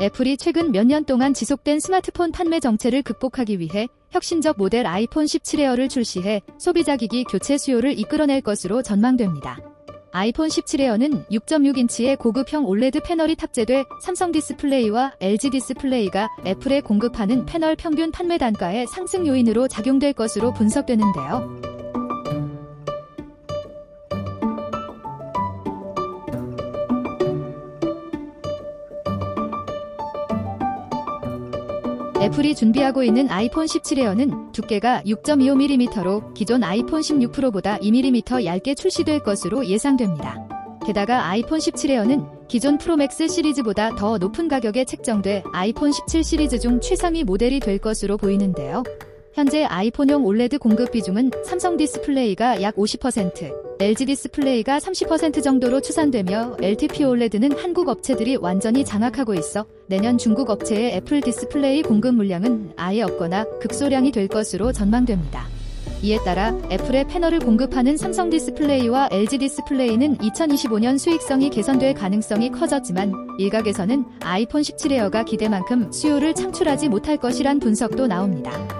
애플이 최근 몇 년 동안 지속된 스마트폰 판매 정체를 극복하기 위해 혁신적 모델 아이폰 17에어를 출시해 소비자 기기 교체 수요를 이끌어낼 것으로 전망됩니다. 아이폰 17에어는 6.6인치의 고급형 올레드 패널이 탑재돼 삼성 디스플레이와 LG 디스플레이가 애플에 공급하는 패널 평균 판매 단가의 상승 요인으로 작용될 것으로 분석되는데요. 애플이 준비하고 있는 아이폰 17에어는 두께가 6.25mm로 기존 아이폰 16 프로보다 2mm 얇게 출시될 것으로 예상됩니다. 게다가 아이폰 17에어는 기존 프로맥스 시리즈보다 더 높은 가격에 책정돼 아이폰 17 시리즈 중 최상위 모델이 될 것으로 보이는데요. 현재 아이폰용 올레드 공급 비중은 삼성 디스플레이가 약 50%, LG 디스플레이가 30% 정도로 추산되며 LTP 올레드는 한국 업체들이 완전히 장악하고 있어 내년 중국 업체의 애플 디스플레이 공급 물량은 아예 없거나 극소량이 될 것으로 전망됩니다. 이에 따라 애플의 패널을 공급하는 삼성 디스플레이와 LG 디스플레이는 2025년 수익성이 개선될 가능성이 커졌지만 일각에서는 아이폰 17에어가 기대만큼 수요를 창출하지 못할 것이란 분석도 나옵니다.